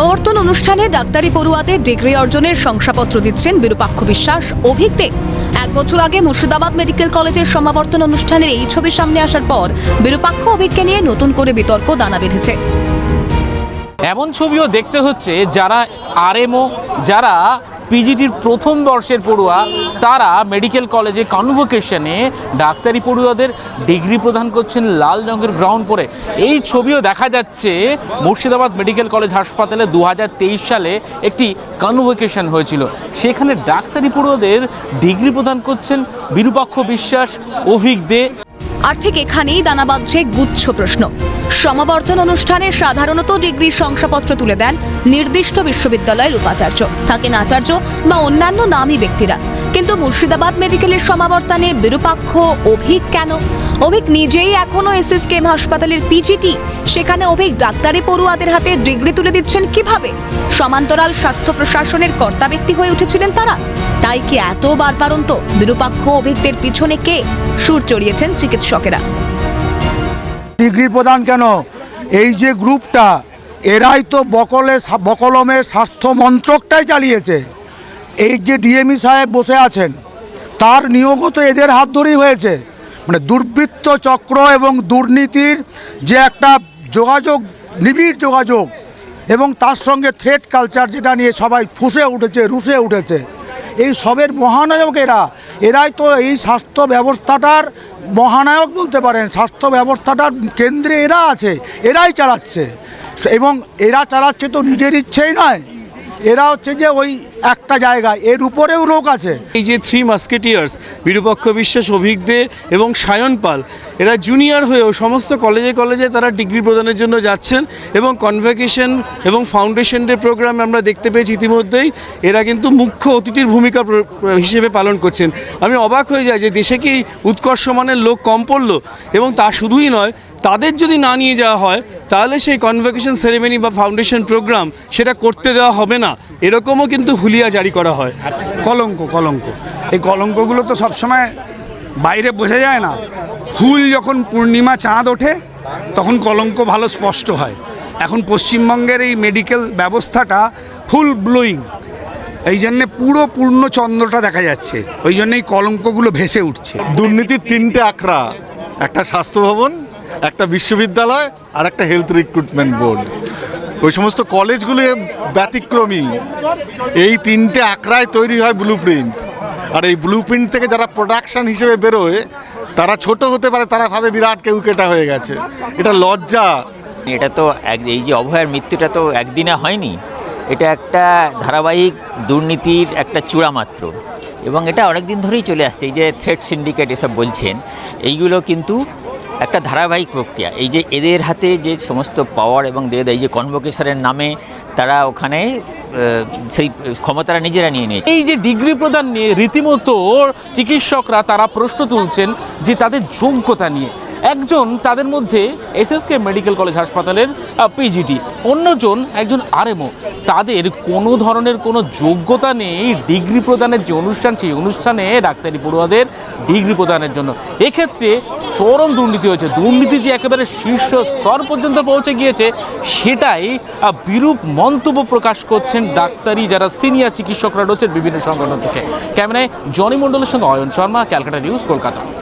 সমাবর্তন অনুষ্ঠানে ডাক্তারি পড়ুয়াতে ডিগ্রি অর্জনের শংসাপত্র দিচ্ছেন বিরূপাক্ষ বিশ্বাস, অভিক দে। এক বছর আগে মুর্শিদাবাদ মেডিকেল কলেজের সমাবর্তন অনুষ্ঠানের এই ছবি সামনে আসার পর বিরূপাক্ষ অভিককে নিয়ে নতুন করে বিতর্ক দানা বেঁধেছে। এমন ছবিও দেখতে হচ্ছে যারা আরএমও, যারা পিজিটির প্রথম বর্ষের পড়ুয়া, তারা মেডিকেল কলেজে কনভোকেশনে ডাক্তারি পড়ুয়াদের ডিগ্রি প্রদান করছেন লাল রঙের গ্রাউন্ড পরে। এই ছবিও দেখা যাচ্ছে মুর্শিদাবাদ মেডিকেল কলেজ হাসপাতালে দু হাজার তেইশ সালে একটি কনভোকেশন হয়েছিল। সেখানে ডাক্তারি পড়ুয়াদের ডিগ্রি প্রদান করছেন বিরূপাক্ষ বিশ্বাস, অভিক দে। আর ঠিক এখানেই দানা বাঁধছে গুচ্ছ প্রশ্ন। সমাবর্তন অনুষ্ঠানে সাধারণত ডিগ্রির শংসাপত্র তুলে দেন নির্দিষ্ট বিশ্ববিদ্যালয়ের উপাচার্য। থাকেন আচার্য বা অন্যান্য নামী ব্যক্তিরা। কিন্তু মুর্শিদাবাদ মেডিকেলের সমাবর্তনে বিরূপাক্ষ, অভিক কেন? অভিক নিজেই এখনও এসএসকেএম হাসপাতালের পিজিটি সেখানে অভিক ডাক্তারি পড়ুয়াদের হাতে ডিগ্রি তুলে দিচ্ছেন কীভাবে? সমান্তরাল স্বাস্থ্য প্রশাসনের কর্তা ব্যক্তি হয়ে উঠেছিলেন তারা। তাই কি এত বারবারন্ত বিরূপাক্ষ অভিজ্ঞদের পিছনে কে? সুর চড়িয়েছেন চিকিৎসকেরা। ডিগ্রি প্রদান কেন? এই যে গ্রুপটা, এরাই তো বকলে বকলমে স্বাস্থ্য মন্ত্রকটাই চালিয়েছে। এই যে ডিএমই সাহেব বসে আছেন, তার নিয়োগও তো এদের হাত ধরেই হয়েছে। মানে দুর্বৃত্ত চক্র এবং দুর্নীতির যে একটা যোগাযোগ, নিবিড় যোগাযোগ এবং তার সঙ্গে থ্রেড কালচার যেটা নিয়ে সবাই ফুসে উঠেছে রুসে উঠেছে, এই সবের মহানায়ক এরা। এরাই তো এই স্বাস্থ্য ব্যবস্থাটার মহানায়ক বলতে পারেন, স্বাস্থ্য ব্যবস্থাটার কেন্দ্রে এরা আছে, এরাই চালাচ্ছে। এবং এরা চালাচ্ছে তো নিজের ইচ্ছেই নয়। এরা হচ্ছে যে ওই একটা জায়গায়, এর উপরেও লোক আছে। এই যে থ্রি মাস্কেটিয়ার্স বিরূপক্ষ বিশ্বাস অভিজ্ঞ এবং সায়ন পাল, এরা জুনিয়র হয়েও সমস্ত কলেজে কলেজে তারা ডিগ্রি প্রদানের জন্য যাচ্ছেন এবং কনভেকেশন এবং ফাউন্ডেশন ডে প্রোগ্রাম আমরা দেখতে পেয়েছি ইতিমধ্যেই, এরা কিন্তু মুখ্য অতিথির ভূমিকা হিসেবে পালন করছেন। আমি অবাক হয়ে যাই যে দেশে কি উৎকর্ষমানের লোক কম পড়ল? এবং তা শুধুই নয় তাদের যদি না নিয়ে যাওয়া হয় তাহলে সেই কনভোকেশন সেরেমনি বা ফাউন্ডেশন প্রোগ্রাম সেটা করতে দেওয়া হবে না। এরকমও কিন্তু হুলিয়া জারি করা হয়। কলঙ্ক কলঙ্ক। এই কলঙ্কগুলো তো সবসময় বাইরে বোঝা যায় না। ফুল যখন পূর্ণিমা চাঁদ ওঠে তখন কলঙ্ক ভালো স্পষ্ট হয়। এখন পশ্চিমবঙ্গের এই মেডিকেল ব্যবস্থাটা ফুল ব্লোয়িং এই জন্যে পুরো পূর্ণ চন্দ্রটা দেখা যাচ্ছে। ওই জন্যই কলঙ্কগুলো ভেসে উঠছে। দুর্নীতির তিনটে আখড়া। একটা স্বাস্থ্য ভবন একটা বিশ্ববিদ্যালয় আর একটা হেলথ রিক্রুটমেন্ট বোর্ড ওই সমস্ত কলেজগুলো ব্যতিক্রমী। এই তিনটে আখড়ায় তৈরি হয় ব্লু প্রিন্ট আর এই ব্লু প্রিন্ট থেকে যারা প্রোডাকশন হিসেবে বেরোয়, তারা ছোট হতে পারে, তারা ভাবে বিরাট কেউ কেটা হয়ে গেছে। এটা লজ্জা। এটা তো এক এই যে অভয়ের মৃত্যুটা তো একদিনে হয়নি। এটা একটা ধারাবাহিক দুর্নীতির একটা চূড়া মাত্র এবং এটা অনেক দিন ধরেই চলে আসছে। এই যে থ্রেড সিন্ডিকেট এসব বলছেন, এইগুলো কিন্তু একটা ধারাবাহিক প্রক্রিয়া। এই যে এদের হাতে যে সমস্ত পাওয়ার এবং দেয় এই যে কনভোকেশনের নামে তারা ওখানে সেই ক্ষমতারা নিজেরা নিয়ে নিয়েছে। এই যে ডিগ্রি প্রদান নিয়ে রীতিমতো চিকিৎসকরা তারা প্রশ্ন তুলছেন যে তাদের যোগ্যতা নিয়ে। একজন তাদের মধ্যে S S K medical college হাসপাতালের পিজিটি অন্যজন একজন আরএমও তাদের কোনো ধরনের কোনো যোগ্যতা নেই ডিগ্রি প্রদানের যে অনুষ্ঠান, সেই অনুষ্ঠানে ডাক্তারি পড়ুয়াদের ডিগ্রি প্রদানের জন্য। এক্ষেত্রে চরম দুর্নীতি হয়েছে। দুর্নীতি যে একেবারে শীর্ষ স্তর পর্যন্ত পৌঁছে গিয়েছে, সেটাই বিরূপ মন্তব্য প্রকাশ করছেন ডাক্তারি যারা সিনিয়র চিকিৎসকরা রয়েছেন বিভিন্ন সংগঠন থেকে। ক্যামেরায় জনি মণ্ডলের সঙ্গে অয়ন শর্মা, ক্যালকাটা নিউজ, কলকাতা।